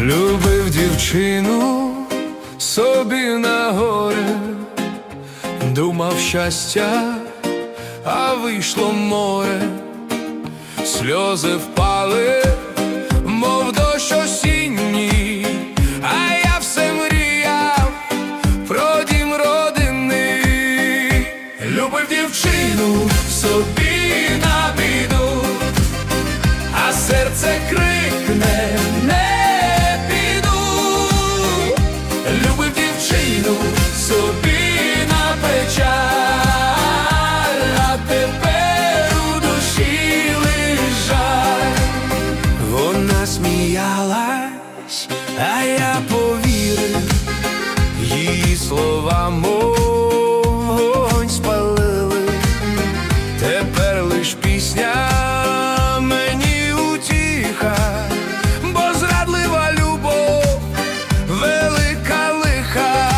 Любив дівчину собі на горе, думав щастя, а вийшло море, сльози впали, мов дощ осінній, а я все мріяв про дім родини, любив дівчину собі на біду а серце крикне засміялась, а я повірив, її слова мов вогонь спалили, тепер лиш пісня мені утіха, бо зрадлива любов велика лиха.